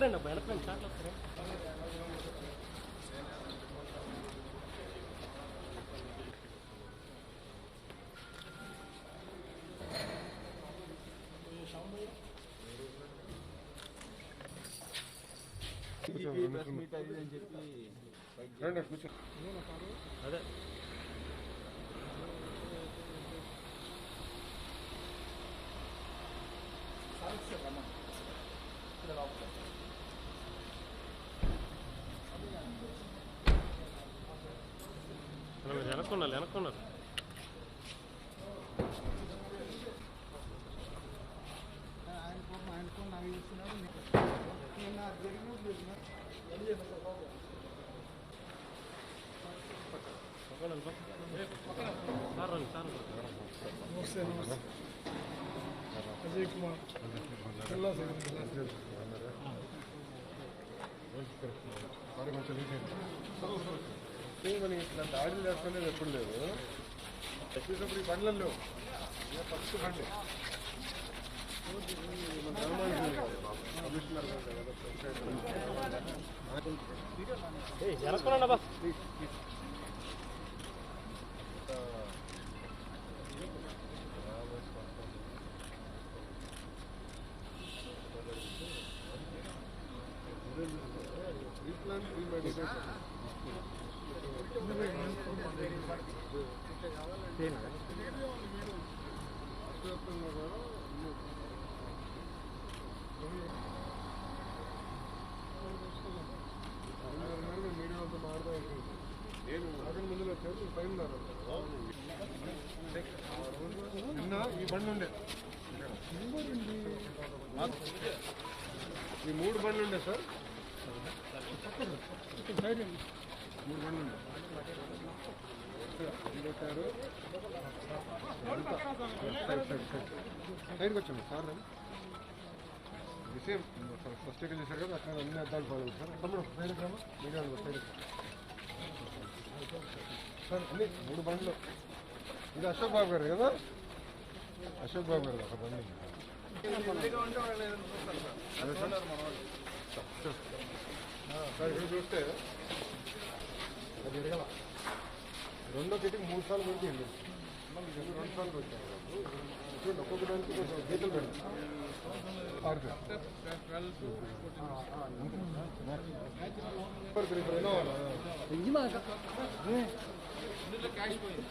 వెనకరండి అబ్బా వెనకరండి చాట్లు వస్తారా అదే మీరు వెనక్కున్నారు వెనక్కున్నారు పక్కనండి, పక్కన. సార్ రండి సార్ రండి. నమస్తే నమస్తే అజయ్ కుమార్ జిల్లా సెక్రటరీ సారీ కొంచెం అయింది మనకి ఇట్లా దాడులు చేస్తున్నది ఎప్పుడు లేదు. వచ్చేటప్పుడు ఈ బండ్లలో లేవు. ఫస్ట్ బండి. మన కమిషనర్ గారు కదా, ఏయ్, వెనక్కునండి అబ్బా ప్రీప్లాన్ ప్రీమెడిటేషన్ రాష్ట్రవ్యాప్తంగా కూడా ఇన్ని మీడియా అంతా మారుతా ఉంటుంది నేను అక్కడ ముందు వచ్చారు మీరు పైన ఉన్నారు నిన్న ఈ బండి ఉండే ఈ మూడు బండ్లు ఉండే సార్. మూడు బండ్లు ఉండే పెట్టారు సైడ్కి వచ్చాము సార్. రండి. ఫస్ట్ ఎక్కడ చేశారు కదా అక్కడ అన్ని అద్దాలు పడదు సార్ తమ్ముడు సైడ్కి రామా మీడియా సైడ్కి. సార్ అన్ని మూడు బండ్లు. ఇది అశోక్ బాబు గారు కదా? అశోక్ బాబు గారు సార్ ఇక్కడ చూస్తే అది ఎరగల రెండో చెట్టుకి మూడు సార్లు ఇది రెండు సార్లు చూడండి ఒక్కొక్క దానికి కొంచెం గీతలు పెట్టి పూజ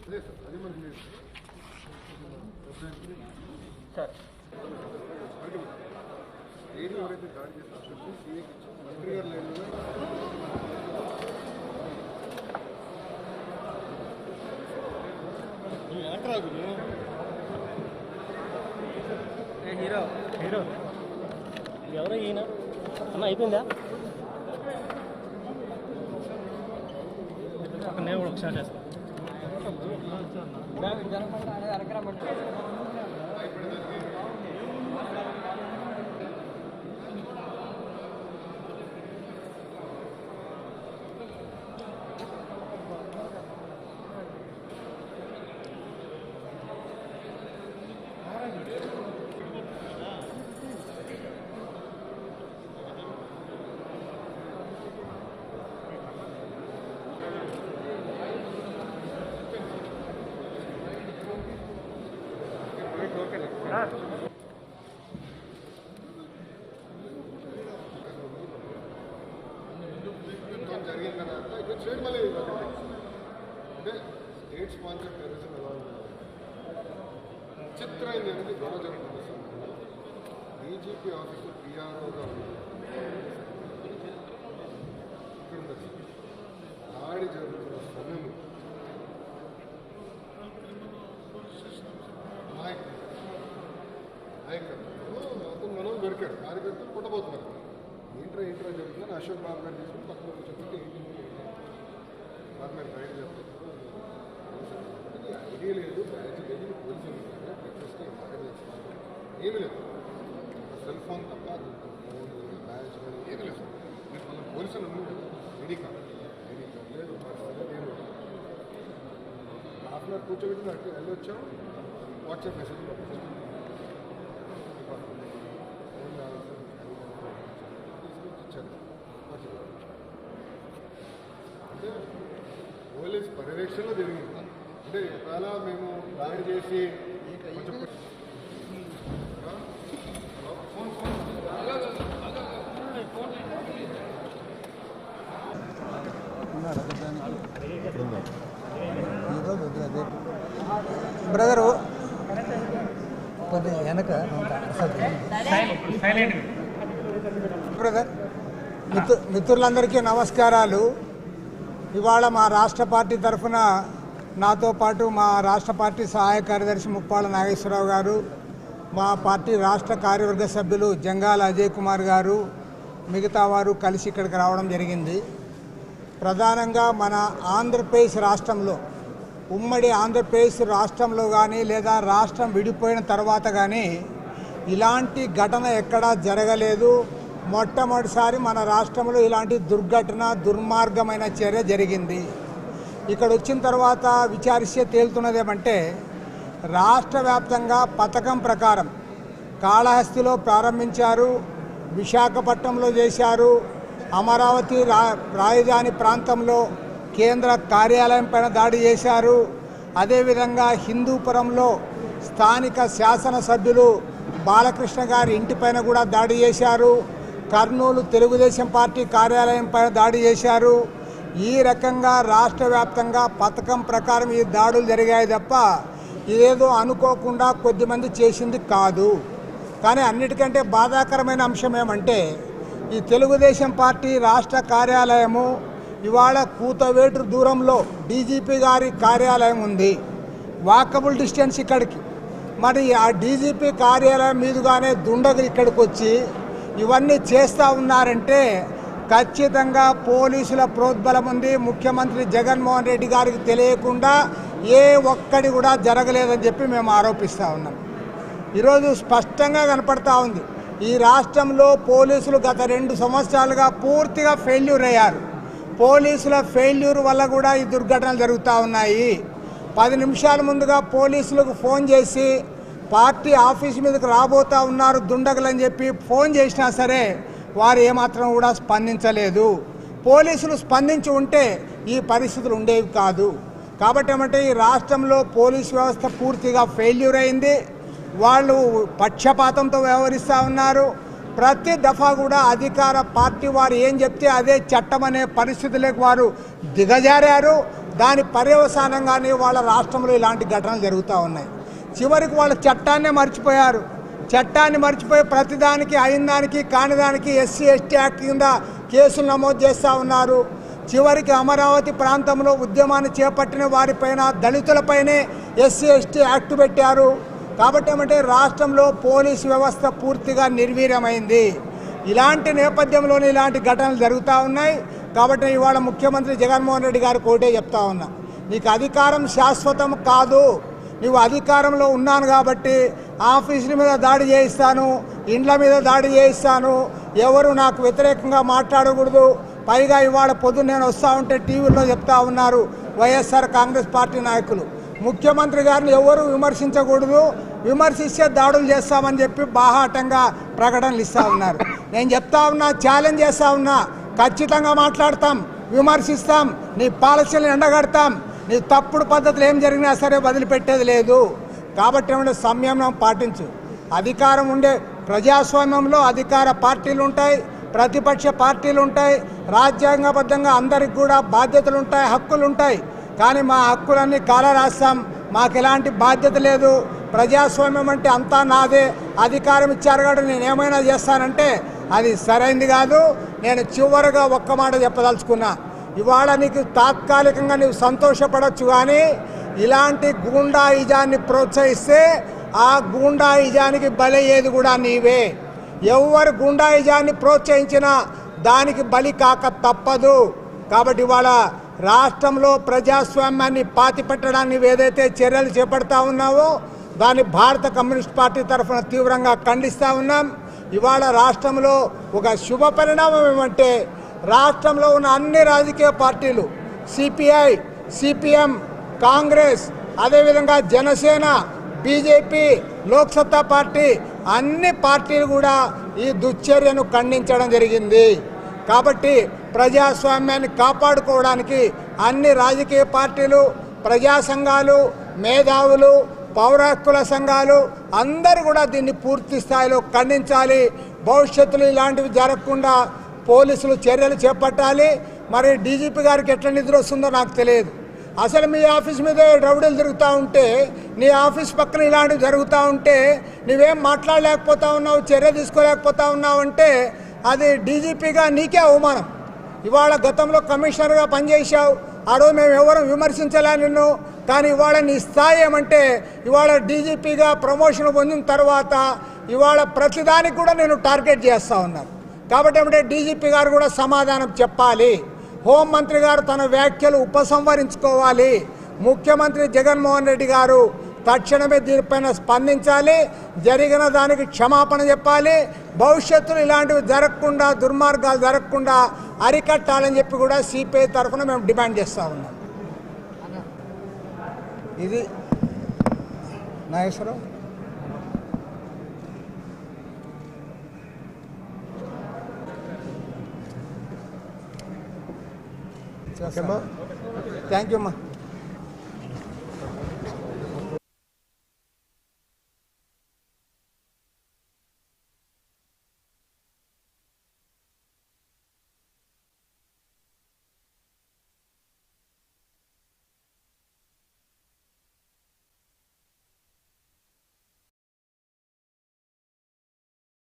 సార్ అది మనకి లేదు సార్ ఏది ఎవరైతే దాడి చేస్తారో సీఏకి ఇచ్చి మంత్రి గారు లేదు హీరో? హీరో. ఎవరో ఈయన? అన్న అయిపోయిందా? అక్కడ నేను కూడా ఒకసారి వేస్తాను యుద్ధం అభిప్రాయం అనేది గొడవ జరుగుతుంది సమయంలో డీజీపీ ఆఫీసు పిఆర్ఓగా ఉంది ఇక్కడ దాడి జరుగుతున్న సమయం నాయక్ అతను మనం దొరికాడు. కార్యకర్తలు కొట్టబోతున్నారు. ఏంట్రా ఏంట్రా జరుగుతుందని అశోక్ బాబు గారు తీసుకుని పక్కన కూర్చోబెట్టి ఏంటి సార్ మేము రైడ్ చేస్తాం ఐడియా లేదు. బ్యాచ్ లేదు పోలీసులు ఏమీ లేదు సెల్ ఫోన్ తప్ప ఫోన్ బ్యాచ్ కానీ ఏమీ లేదు మీరు మన పోలీసులు ఉన్నారు ఐడి కార్డ్ ఐడి కార్డ్ లేదు పర్సనల్ ఏం లేదు హాఫ్ అన్ అవర్ కూర్చోబెట్టి అటు వెళ్ళొచ్చాం వాట్సాప్ మెసేజ్ పంపించాం ఏం కావాలి సార్? తీసుకొచ్చి ఇచ్చారు వాట్సాప్ అంటే పోలీస్ పర్యవేక్షణలో జరిగింది అంటే ఒకవేళ మేము దాడి చేసి కొంచెం ఆ? ఫోన్ ఫోన్ బ్రదరు కొద్దిగా వెనక బ్రదర్ మిత్రు మిత్రులందరికీ నమస్కారాలు. ఇవాళ మా రాష్ట్ర పార్టీ తరఫున నాతో పాటు మా రాష్ట్ర పార్టీ సహాయ కార్యదర్శి ముప్పాళ్ళ నాగేశ్వరరావు గారు మా పార్టీ రాష్ట్ర కార్యవర్గ సభ్యులు జంగాల అజయ్ కుమార్ గారు మిగతా వారు కలిసి ఇక్కడికి రావడం జరిగింది. ప్రధానంగా మన ఆంధ్రప్రదేశ్ రాష్ట్రంలో ఉమ్మడి ఆంధ్రప్రదేశ్ రాష్ట్రంలో కానీ లేదా రాష్ట్రం విడిపోయిన తర్వాత కానీ ఇలాంటి ఘటన ఎక్కడా జరగలేదు. మొట్టమొదటిసారి మన రాష్ట్రంలో ఇలాంటి దుర్ఘటన దుర్మార్గమైన చర్య జరిగింది. ఇక్కడ వచ్చిన తర్వాత విచారిస్తే తేలుతున్నదేమంటే రాష్ట్ర వ్యాప్తంగా పథకం ప్రకారం కాళహస్తిలో ప్రారంభించారు విశాఖపట్నంలో చేశారు అమరావతి రా రాజధాని ప్రాంతంలో కేంద్ర కార్యాలయం పైన దాడి చేశారు. అదేవిధంగా హిందూపురంలో స్థానిక శాసనసభ్యులు బాలకృష్ణ గారి ఇంటిపైన కూడా దాడి చేశారు. కర్నూలు తెలుగుదేశం పార్టీ కార్యాలయం పైన దాడి చేశారు. ఈ రకంగా రాష్ట్ర వ్యాప్తంగా పథకం ప్రకారం ఈ దాడులు జరిగాయి తప్ప ఇదేదో అనుకోకుండా కొద్దిమంది చేసింది కాదు. కానీ అన్నిటికంటే బాధాకరమైన అంశం ఏమంటే ఈ తెలుగుదేశం పార్టీ రాష్ట్ర కార్యాలయము ఇవాళ కూతవేటు దూరంలో డీజీపీ గారి కార్యాలయం ఉంది. వాకబుల్ డిస్టెన్స్ ఇక్కడికి. మరి ఆ డీజీపీ కార్యాలయం మీదుగానే దుండగులు ఇక్కడికి వచ్చి ఇవన్నీ చేస్తూ ఉన్నారంటే ఖచ్చితంగా పోలీసుల ప్రోద్బలం ఉంది. ముఖ్యమంత్రి జగన్మోహన్ రెడ్డి గారికి తెలియకుండా ఏ ఒక్కడి కూడా జరగలేదని చెప్పి మేము ఆరోపిస్తూ ఉన్నాం. ఈరోజు స్పష్టంగా కనపడతా ఉంది. ఈ రాష్ట్రంలో పోలీసులు గత రెండు సంవత్సరాలుగా పూర్తిగా ఫెయిల్యూర్ అయ్యారు. పోలీసుల ఫెయిల్యూర్ వల్ల కూడా ఈ దుర్ఘటనలు జరుగుతూ ఉన్నాయి. పది నిమిషాల ముందుగా పోలీసులకు ఫోన్ చేసి పార్టీ ఆఫీస్ మీదకి రాబోతా ఉన్నారు దుండగులని చెప్పి ఫోన్ చేసినా సరే వారు ఏమాత్రం కూడా స్పందించలేదు. పోలీసులు స్పందించి ఉంటే ఈ పరిస్థితులు ఉండేవి కాదు. కాబట్టి ఏమంటే ఈ రాష్ట్రంలో పోలీస్ వ్యవస్థ పూర్తిగా ఫెయిల్యూర్ అయింది. వాళ్ళు పక్షపాతంతో వ్యవహరిస్తూ ఉన్నారు. ప్రతి దఫా కూడా అధికార పార్టీ వారు ఏం చెప్తే అదే చట్టం అనే పరిస్థితులకు వారు దిగజారారు. దాని పర్యవసానంగానే వాళ్ళ రాష్ట్రంలో ఇలాంటి ఘటనలు జరుగుతూ ఉన్నాయి. చివరికి వాళ్ళ చట్టాన్నే మర్చిపోయారు. చట్టాన్ని మర్చిపోయి ప్రతిదానికి అయిన దానికి కాని దానికి ఎస్సీ ఎస్టీ యాక్ట్ కింద కేసులు నమోదు చేస్తూ ఉన్నారు. చివరికి అమరావతి ప్రాంతంలో ఉద్యమాన్ని చేపట్టిన వారిపైన దళితులపైనే ఎస్సీ ఎస్టీ యాక్ట్ పెట్టారు. కాబట్టి ఏమంటే రాష్ట్రంలో పోలీసు వ్యవస్థ పూర్తిగా నిర్వీర్యమైంది. ఇలాంటి నేపథ్యంలోనే ఇలాంటి ఘటనలు జరుగుతూ ఉన్నాయి. కాబట్టి ఇవాళ ముఖ్యమంత్రి జగన్మోహన్ రెడ్డి గారు కోటే చెప్తా ఉన్నా. నీకు అధికారం శాశ్వతం కాదు. నువ్వు అధికారంలో ఉన్నాను కాబట్టి ఆఫీసుల మీద దాడి చేయిస్తాను ఇండ్ల మీద దాడి చేయిస్తాను. ఎవరు నాకు వ్యతిరేకంగా మాట్లాడకూడదు. పైగా ఇవాళ పొద్దున్న నేను వస్తూ ఉంటే టీవీలో చెప్తా ఉన్నారు వైఎస్ఆర్ కాంగ్రెస్ పార్టీ నాయకులు. ముఖ్యమంత్రి గారిని ఎవరు విమర్శించకూడదు. విమర్శిస్తే దాడులు చేస్తామని చెప్పి బాహాటంగా ప్రకటనలు ఇస్తూ ఉన్నారు. నేను చెప్తా ఉన్నా ఛాలెంజ్ చేస్తా ఉన్నా ఖచ్చితంగా మాట్లాడతాం విమర్శిస్తాం నీ పాలసీలను ఎండగడతాం నీ తప్పుడు పద్ధతులు ఏం జరిగినా సరే వదిలిపెట్టేది లేదు. కాబట్టి ఏమంటే సంయమనం పాటించు. అధికారం ఉండే ప్రజాస్వామ్యంలో అధికార పార్టీలు ఉంటాయి ప్రతిపక్ష పార్టీలు ఉంటాయి రాజ్యాంగబద్ధంగా అందరికి కూడా బాధ్యతలు ఉంటాయి హక్కులు ఉంటాయి. కానీ మా హక్కులన్నీ కాల రాస్తాం మాకు ఎలాంటి బాధ్యత లేదు ప్రజాస్వామ్యం అంటే అంతా నాదే. అధికారం ఇచ్చారు కాబట్టి నేను ఏమైనా చేస్తానంటే అది సరైంది కాదు. నేను చివరిగా ఒక్క మాట చెప్పదలుచుకున్నా. ఇవాళ నీకు తాత్కాలికంగా నీవు సంతోషపడవచ్చు కానీ ఇలాంటి గూండాయిజాన్ని ప్రోత్సహిస్తే ఆ గూండాయిజానికి బలయ్యేది కూడా నీవే. ఎవరు గుండాయిజాన్ని ప్రోత్సహించినా దానికి బలి కాక తప్పదు. కాబట్టి ఇవాళ రాష్ట్రంలో ప్రజాస్వామ్యాన్ని పాతిపెట్టడానికి ఏదైతే చర్యలు చేపడతా ఉన్నావో దాన్ని భారత కమ్యూనిస్ట్ పార్టీ తరఫున తీవ్రంగా ఖండిస్తూ ఉన్నాం. ఇవాళ రాష్ట్రంలో ఒక శుభ పరిణామం ఏమంటే రాష్ట్రంలో ఉన్న అన్ని రాజకీయ పార్టీలు సిపిఐ సిపిఎం కాంగ్రెస్ అదేవిధంగా జనసేన బీజేపీ లోక్సత్తా పార్టీ అన్ని పార్టీలు కూడా ఈ దుశ్చర్యను ఖండించడం జరిగింది. కాబట్టి ప్రజాస్వామ్యాన్ని కాపాడుకోవడానికి అన్ని రాజకీయ పార్టీలు ప్రజా సంఘాలు మేధావులు పౌర సంఘాలు అందరూ కూడా దీన్ని పూర్తి స్థాయిలో ఖండించాలి. భవిష్యత్తులో ఇలాంటివి జరగకుండా పోలీసులు చర్యలు చేపట్టాలి. మరి డీజీపీ గారికి ఎట్లా నిద్ర వస్తుందో నాకు తెలియదు. అసలు మీ ఆఫీస్ మీద రౌడీలు తిరుగుతూ ఉంటే నీ ఆఫీస్ పక్కన ఇలాంటివి జరుగుతూ ఉంటే నువ్వేం మాట్లాడలేకపోతా ఉన్నావు చర్య తీసుకోలేకపోతా ఉన్నావు అంటే అది డీజీపీగా నీకే అవమానం. ఇవాళ గతంలో కమిషనర్గా పనిచేశావు. ఆడో మేము ఎవరు విమర్శించలే నిన్ను కానీ ఇవాళ నీ స్థాయి ఏమంటే ఇవాళ డీజీపీగా ప్రమోషన్ పొందిన తర్వాత ఇవాళ ప్రతిదానికి కూడా నేను టార్గెట్ చేస్తూ ఉన్నాను కాబట్టి ఏమంటే డీజీపీ గారు కూడా సమాధానం చెప్పాలి. హోంమంత్రి గారు తన వ్యాఖ్యలు ఉపసంహరించుకోవాలి. ముఖ్యమంత్రి జగన్మోహన్ రెడ్డి గారు తక్షణమే దీనిపైన స్పందించాలి. జరిగిన దానికి క్షమాపణ చెప్పాలి. భవిష్యత్తులో ఇలాంటివి జరగకుండా దుర్మార్గాలు జరగకుండా అరికట్టాలని చెప్పి కూడా సిపిఐ తరఫున మేము డిమాండ్ చేస్తూ ఉన్నాం. ఇది నాగేశ్వరరావు. థ్యాంక్ యూ అమ్మా.